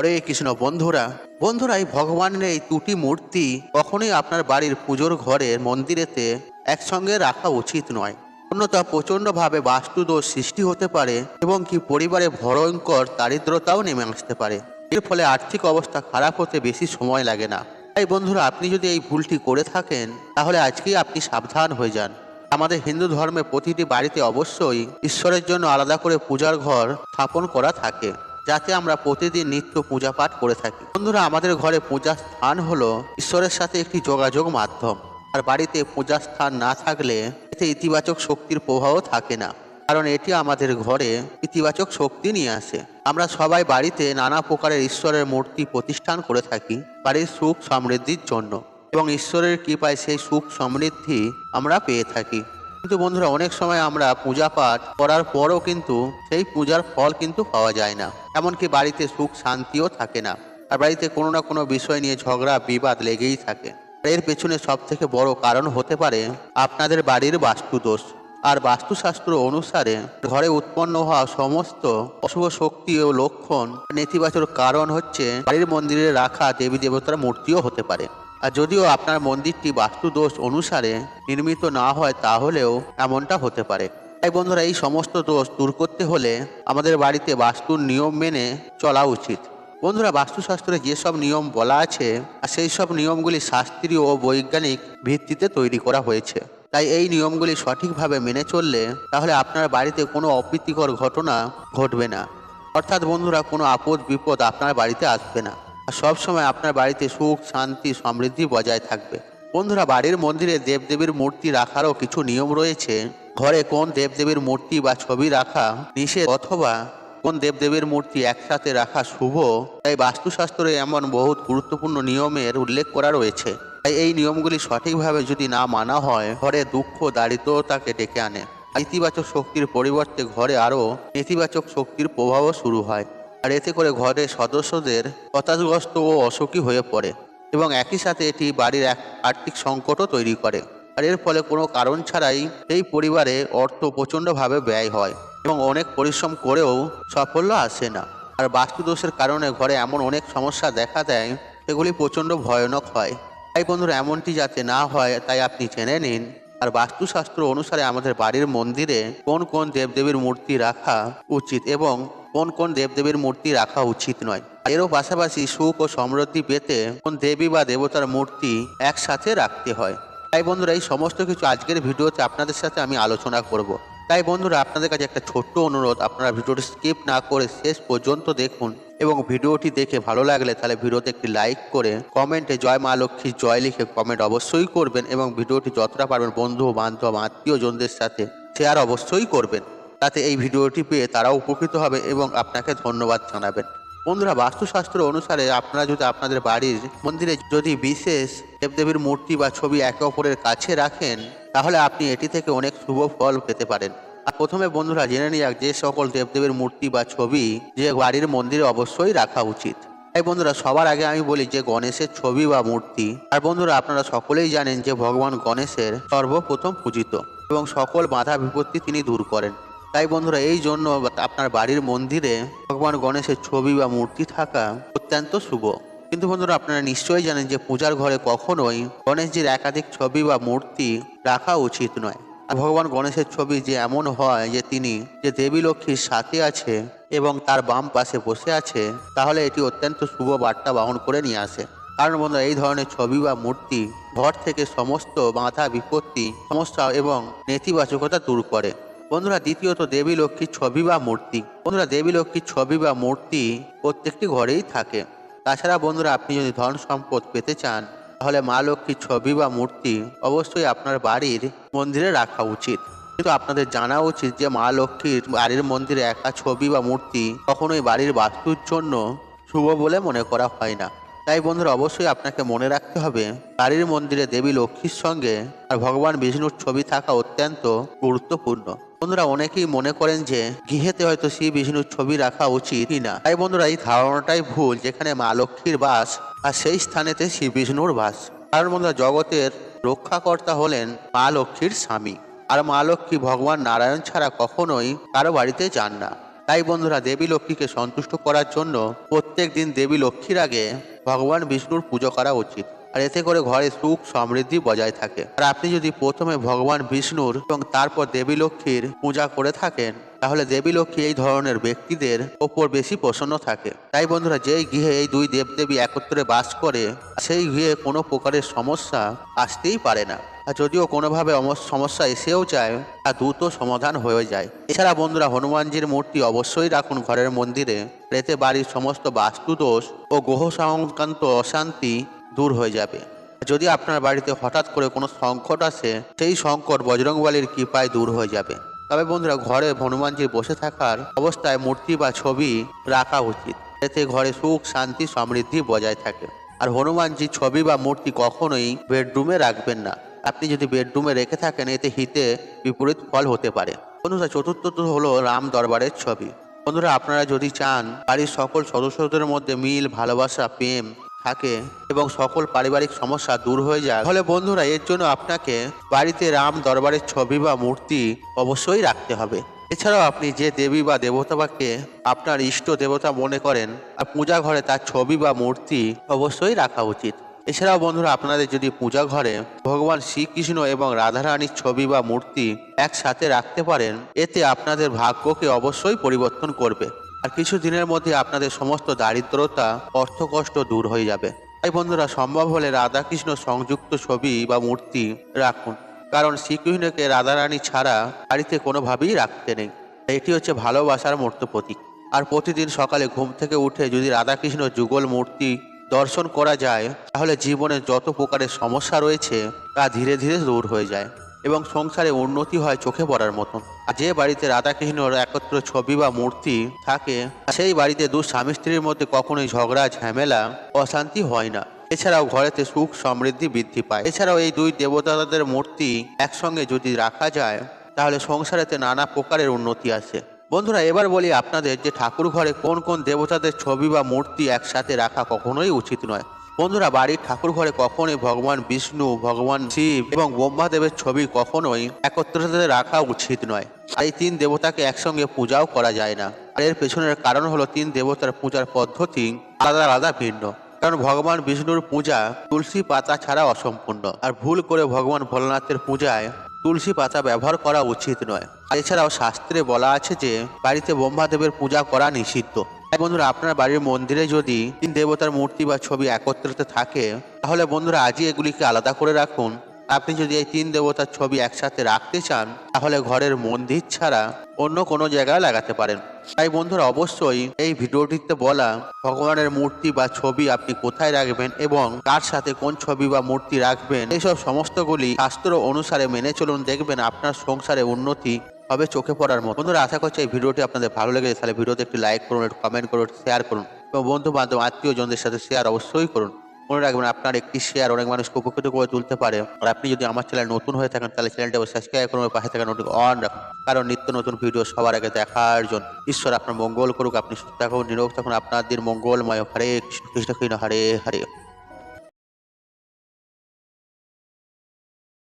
হরে কৃষ্ণ, বন্ধুরা বন্ধুরা এই ভগবানের এই দুটি মূর্তি কখনোই আপনার বাড়ির পুজোর ঘরের মন্দিরেতে একসঙ্গে রাখা উচিত নয়। অন্যতা প্রচণ্ডভাবে বাস্তুদোষ সৃষ্টি হতে পারে এবং কি পরিবারে ভয়ঙ্কর দারিদ্রতাও নেমে আসতে পারে। এর ফলে আর্থিক অবস্থা খারাপ হতে বেশি সময় লাগে না। তাই বন্ধুরা, আপনি যদি এই ভুলটি করে থাকেন, তাহলে আজকেই আপনি সাবধান হয়ে যান। আমাদের হিন্দু ধর্মে প্রতিটি বাড়িতে অবশ্যই ঈশ্বরের জন্য আলাদা করে পূজার ঘর স্থাপন করা থাকে। যাতে আমরা প্রতিদিন নিত্য পূজা পাঠ করে থাকি। বন্ধুরা, আমাদের ঘরে পূজা স্থান হলো ঈশ্বরের সাথে একটি যোগাযোগ মাধ্যম। আর বাড়িতে পূজা স্থান না থাকলে এতে ইতিবাচক শক্তির প্রভাবও থাকে না। কারণ এটি আমাদের ঘরে ইতিবাচক শক্তি নিয়ে আসে। আমরা সবাই বাড়িতে নানা প্রকারের ঈশ্বরের মূর্তি প্রতিষ্ঠান করে থাকি বাড়ির সুখ সমৃদ্ধির জন্য। এবং ঈশ্বরের কৃপায় সেই সুখ সমৃদ্ধি আমরা পেয়ে থাকি। কিন্তু বন্ধুরা, অনেক সময় আমরা পূজা পাঠ করার পরও কিন্তু সেই পূজার ফল কিন্তু পাওয়া যায় না। এমনকি বাড়িতে সুখ শান্তিও থাকে না। আর বাড়িতে কোনো না কোনো বিষয় নিয়ে ঝগড়া, বিবাদ লেগেই থাকে। এর পেছনে সব থেকে বড় কারণ হতে পারে আপনাদের বাড়ির বাস্তুদোষ। আর বাস্তুশাস্ত্র অনুসারে ঘরে উৎপন্ন হওয়া সমস্ত অশুভ শক্তি ও লক্ষণ নেতিবাচক কারণ হচ্ছে বাড়ির মন্দিরে রাখা দেবী দেবতার মূর্তিও হতে পারে। আর যদিও আপনার মন্দিরটি বাস্তুদোষ অনুসারে নির্মিত না হয়, তাহলেও এমনটা হতে পারে। তাই বন্ধুরা, এই সমস্ত দোষ দূর করতে হলে আমাদের বাড়িতে বাস্তুর নিয়ম মেনে চলা উচিত। বন্ধুরা, বাস্তুশাস্ত্রে যেসব নিয়ম বলা আছে, আর সেই সব নিয়মগুলি শাস্ত্রীয় ও বৈজ্ঞানিক ভিত্তিতে তৈরি করা হয়েছে। তাই এই নিয়মগুলি সঠিকভাবে মেনে চললে তাহলে আপনার বাড়িতে কোনো অপ্রীতিকর ঘটনা ঘটবে না। অর্থাৎ বন্ধুরা, কোনো আপদ বিপদ আপনার বাড়িতে আসবে না। আর সবসময় আপনার বাড়িতে সুখ, শান্তি, সমৃদ্ধি বজায় থাকবে। বন্ধুরা, বাড়ির মন্দিরে দেবদেবীর মূর্তি রাখারও কিছু নিয়ম রয়েছে। ঘরে কোন দেবদেবীর মূর্তি বা ছবি রাখা নিষেধ অথবা কোন দেবদেবীর মূর্তি একসাথে রাখা শুভ, তাই বাস্তুশাস্ত্রে এমন বহুত গুরুত্বপূর্ণ নিয়মের উল্লেখ করা রয়েছে। তাই এই নিয়মগুলি সঠিকভাবে যদি না মানা হয়, ঘরে দুঃখ, দারিদ্রতাকে ডেকে আনে। ইতিবাচক শক্তির পরিবর্তে ঘরে আরও নেতিবাচক শক্তির প্রভাবও শুরু হয়। আর এতে করে ঘরের সদস্যদের হতাশগ্রস্ত ও অসুখী হয়ে পড়ে এবং একই সাথে এটি বাড়ির এক আর্থিক সংকটও তৈরি করে। আর এর ফলে কোনো কারণ ছাড়াই এই পরিবারে অর্থ প্রচণ্ডভাবে ব্যয় হয় এবং অনেক পরিশ্রম করেও সাফল্য আসে না। আর বাস্তুদোষের কারণে ঘরে এমন অনেক সমস্যা দেখা দেয়, সেগুলি প্রচণ্ড ভয়ানক হয়। তাই বন্ধুরা, এমনটি যাতে না হয়, তাই আপনি জেনে নিন। আর বাস্তুশাস্ত্র অনুসারে আমাদের বাড়ির মন্দিরে কোন কোন দেবদেবীর মূর্তি রাখা উচিত এবং কোন কোন দেবদেবীর মূর্তি রাখা উচিত নয়। এরও পাশাপাশি সুখ ও সমৃদ্ধি পেতে কোন দেবী বা দেবতার মূর্তি একসাথে রাখতে হয়। তাই বন্ধুরা, এই সমস্ত কিছু আজকের ভিডিওতে আপনাদের সাথে আমি আলোচনা করব। তাই বন্ধুরা, আপনাদের কাছে একটা ছোট্ট অনুরোধ, আপনারা ভিডিওটি স্কিপ না করে শেষ পর্যন্ত দেখুন এবং ভিডিওটি দেখে ভালো লাগলে তাহলে ভিডিওতে একটি লাইক করে কমেন্টে জয় মা লক্ষ্মী জয় লিখে কমেন্ট অবশ্যই করবেন এবং ভিডিওটি যতটা পারবেন বন্ধু, বান্ধব, আত্মীয়জনদের সাথে শেয়ার অবশ্যই করবেন। তাতে এই ভিডিওটি পেয়ে তারাও উপকৃত হবে এবং আপনাকে ধন্যবাদ জানাবেন। বন্ধুরা, বাস্তুশাস্ত্র অনুসারে আপনারা যদি আপনাদের বাড়ির মন্দিরে যদি বিশেষ দেবদেবীর মূর্তি বা ছবি একে অপরের কাছে রাখেন, তাহলে আপনি এটি থেকে অনেক শুভ ফল পেতে পারেন। আর প্রথমে বন্ধুরা জেনে নিয়ে যে সকল দেবদেবীর মূর্তি বা ছবি যে বাড়ির মন্দিরে অবশ্যই রাখা উচিত। তাই বন্ধুরা, সবার আগে আমি বলি যে গণেশের ছবি বা মূর্তি। আর বন্ধুরা, আপনারা সকলেই জানেন যে ভগবান গণেশের সর্বপ্রথম পূজিত এবং সকল বাধা বিপত্তি তিনি দূর করেন। তাই বন্ধুরা, এই জন্য আপনার বাড়ির মন্দিরে ভগবান গণেশের ছবি বা মূর্তি থাকা অত্যন্ত শুভ। কিন্তু বন্ধুরা, আপনারা নিশ্চয়ই জানেন যে পূজার ঘরে কখনোই গণেশজির একাধিক ছবি বা মূর্তি রাখা উচিত নয়। ভগবান গণেশের ছবি যে এমন হয় যে তিনি যে দেবী লক্ষ্মীর সাথে আছে এবং তার বাম পাশে বসে আছে, তাহলে এটি অত্যন্ত শুভ বার্তা বহন করে নিয়ে আসে। কারণ বন্ধুরা, এই ধরনের ছবি বা মূর্তি ঘর থেকে সমস্ত বাধা বিপত্তি, সমস্যা এবং নেতিবাচকতা দূর করে। বন্ধুরা, দ্বিতীয়ত দেবী লক্ষ্মীর ছবি বা মূর্তি। বন্ধুরা, দেবী লক্ষ্মীর ছবি বা মূর্তি প্রত্যেকটি ঘরেই থাকে। তাছাড়া বন্ধুরা, আপনি যদি ধন সম্পদ পেতে চান, তাহলে মা লক্ষ্মীর ছবি বা মূর্তি অবশ্যই আপনার বাড়ির মন্দিরে রাখা উচিত। কিন্তু আপনাদের জানা উচিত যে, মা লক্ষ্মীর বাড়ির মন্দিরে একা ছবি বা মূর্তি কখনোই বাড়ির বাস্তুর জন্য শুভ বলে মনে করা হয় না। তাই বন্ধুরা, অবশ্যই আপনাকে মনে রাখতে হবে, বাড়ির মন্দিরে দেবী লক্ষ্মীর সঙ্গে আর ভগবান বিষ্ণুর ছবি থাকা অত্যন্ত গুরুত্বপূর্ণ। বন্ধুরা, অনেকেই মনে করেন যে গৃহেতে হয়তো শ্রী বিষ্ণুর ছবি রাখা উচিত না তাই বন্ধুরা, এই ধারণাটাই ভুল, যেখানে মা লক্ষ্মীর বাস আর সেই স্থানেতে শ্রী বিষ্ণুর বাস। কারণ বন্ধুরা, জগতের রক্ষাকর্তা হলেন মা লক্ষ্মীর স্বামী। আর মা লক্ষ্মী ভগবান নারায়ণ ছাড়া কখনোই কারও বাড়িতে যান না। তাই বন্ধুরা, দেবী লক্ষ্মীকে সন্তুষ্ট করার জন্য প্রত্যেক দিন দেবী লক্ষ্মীর আগে ভগবান বিষ্ণুর পুজো করা উচিত। আর এতে করে ঘরে সুখ সমৃদ্ধি বজায় থাকে। আর আপনি যদি প্রথমে ভগবান বিষ্ণুর এবং তারপর দেবী লক্ষ্মীর পূজা করে থাকেন, তাহলে দেবী লক্ষ্মী এই ধরনের ব্যক্তিদের ওপর বেশি প্রসন্ন থাকে। তাই বন্ধুরা, যেই গৃহে এই দুই দেবদেবী একত্রে বাস করে, সেই গৃহে কোনো প্রকারের সমস্যা আসতেই পারে না। আর যদিও কোনোভাবে সমস্যা এসেও যায়, তা দ্রুত সমাধান হয়ে যায়। এছাড়া বন্ধুরা, হনুমানজির মূর্তি অবশ্যই রাখুন ঘরের মন্দিরে। এতে বাড়ির সমস্ত বাস্তুদোষ ও গ্রহ সংক্রান্ত অশান্তি দূর হয়ে যাবে। যদি আপনার বাড়িতে হঠাৎ করে কোনো সংকট আসে, সেই সংকট বজরংবলীর কৃপায় দূর হয়ে যাবে। তবে বন্ধুরা, ঘরে হনুমানজির বসে থাকার অবস্থায় মূর্তি বা ছবি রাখা উচিত। এতে ঘরে সুখ, শান্তি, সমৃদ্ধি বজায় থাকে। আর হনুমানজির ছবি বা মূর্তি কখনোই বেডরুমে রাখবেন না। আপনি যদি বেডরুমে রেখে থাকেন, এতে হিতে বিপরীত ফল হতে পারে। বন্ধুরা, চতুর্থত হলো রাম দরবারের ছবি। বন্ধুরা, আপনারা যদি চান, বাড়ির সকল সদস্যদের মধ্যে মিল, ভালোবাসা, প্রেম থাকে এবং সকল পারিবারিক সমস্যা দূর হয়ে যায়, তাহলে বন্ধুরা এর জন্য আপনাকে বাড়িতে রাম দরবারের ছবি বা মূর্তি অবশ্যই রাখতে হবে। এছাড়াও আপনি যে দেবী বা দেবতাকে আপনার ইষ্ট দেবতা মনে করেন আর পূজা ঘরে তার ছবি বা মূর্তি অবশ্যই রাখা উচিত। এছাড়াও বন্ধুরা আপনাদের যদি পূজা ঘরে ভগবান শ্রীকৃষ্ণ এবং রাধারানীর ছবি বা মূর্তি একসাথে রাখতে পারেন, এতে আপনাদের ভাগ্যকে অবশ্যই পরিবর্তন করবে। আর কিছু দিনের মধ্যে আপনাদের সমস্ত দারিদ্রতা, অর্থকষ্ট দূর হয়ে যাবে। তাই বন্ধুরা, সম্ভব হলে রাধাকৃষ্ণ সংযুক্ত ছবি বা মূর্তি রাখুন। কারণ শ্রীকৃষ্ণকে রাধারানী ছাড়া বাড়িতে কোনোভাবেই রাখতে নেই। এটি হচ্ছে ভালোবাসার মূর্ত প্রতীক। আর প্রতিদিন সকালে ঘুম থেকে উঠে যদি রাধাকৃষ্ণ যুগল মূর্তি দর্শন করা যায়, তাহলে জীবনে যত প্রকারের সমস্যা রয়েছে, তা ধীরে ধীরে দূর হয়ে যায় এবং সংসারে উন্নতি হয় চোখে পড়ার মতন। আর যে বাড়িতে রাধাকৃষ্ণর একত্র ছবি বা মূর্তি থাকে, সেই বাড়িতে দু স্বামী স্ত্রীর মধ্যে কখনোই ঝগড়া, ঝামেলা, অশান্তি হয় না। এছাড়াও ঘরেতে সুখ সমৃদ্ধি বৃদ্ধি পায়। এছাড়াও এই দুই দেবতাদের মূর্তি একসঙ্গে যদি রাখা যায়, তাহলে সংসারেতে নানা প্রকারের উন্নতি আসে। বন্ধুরা, এবার বলি আপনাদের যে ঠাকুর ঘরে কোন কোন দেবতাদের ছবি বা মূর্তি একসাথে রাখা কখনোই উচিত নয়। বন্ধুরা, বাড়ির ঠাকুর ঘরে কখনোই ভগবান বিষ্ণু, ভগবান শিব এবং ব্রহ্মাদেবের ছবি কখনোই একত্রিত রাখা উচিত নয়। আর এই তিন দেবতাকে একসঙ্গে পূজাও করা যায় না। আর এর পেছনের কারণ হলো তিন দেবতার পূজার পদ্ধতি আলাদা আলাদা ভিন্ন। কারণ ভগবান বিষ্ণুর পূজা তুলসী পাতা ছাড়া অসম্পূর্ণ। আর ভুল করে ভগবান ভোলানাথের পূজায় তুলসী পাতা ব্যবহার করা উচিত নয়। এছাড়াও শাস্ত্রে বলা আছে যে, বাড়িতে ব্রহ্মাদেবের পূজা করা নিষিদ্ধ। তাই বন্ধুরা, আপনার বাড়ির মন্দিরে যদি তিন দেবতার মূর্তি বা ছবি একত্রিত থাকে, তাহলে বন্ধুরা আজই এগুলিকে আলাদা করে রাখুন। আপনি যদি এই তিন দেবতার ছবি একসাথে রাখতে চান, তাহলে ঘরের মন্দির ছাড়া অন্য কোনো জায়গায় লাগাতে পারেন। তাই বন্ধুরা অবশ্যই এই ভিডিওটিতে বলা ভগবানের মূর্তি বা ছবি আপনি কোথায় রাখবেন এবং কার সাথে কোন ছবি বা মূর্তি রাখবেন, এইসব সমস্তগুলি শাস্ত্র অনুসারে মেনে চলুন, দেখবেন আপনার সংসারে উন্নতি হবে চোখে পড়ার মতো। বন্ধুরা, আশা করছি এই ভিডিওটি আপনাদের ভালো লেগেছে। তাহলে ভিডিওতে একটি লাইক করুন, একটু কমেন্ট করুন শেয়ার করুন। এবং বন্ধু বান্ধব আত্মীয় জনদের সাথে শেয়ার অবশ্যই করুন। মনে রাখবেন আপনার একটি শেয়ার অনেক মানুষকে উপকৃত করে তুলতে পারে। আর আপনি যদি আমার চ্যানেল নতুন হয়ে থাকেন, তাহলে চ্যানেলটা সাবস্ক্রাইব করুন পাশে থাকা নোটিফ অন রাখুন। কারণ নিত্য নতুন ভিডিও সবার আগে দেখার জন্য। ঈশ্বর আপনার মঙ্গল করুক, আপনি সুস্থ থাকুন, নিরোগ থাকুন আপনার দিন মঙ্গলময় হরে কৃষ্ণ কৃষ্ণ, হরে হরে।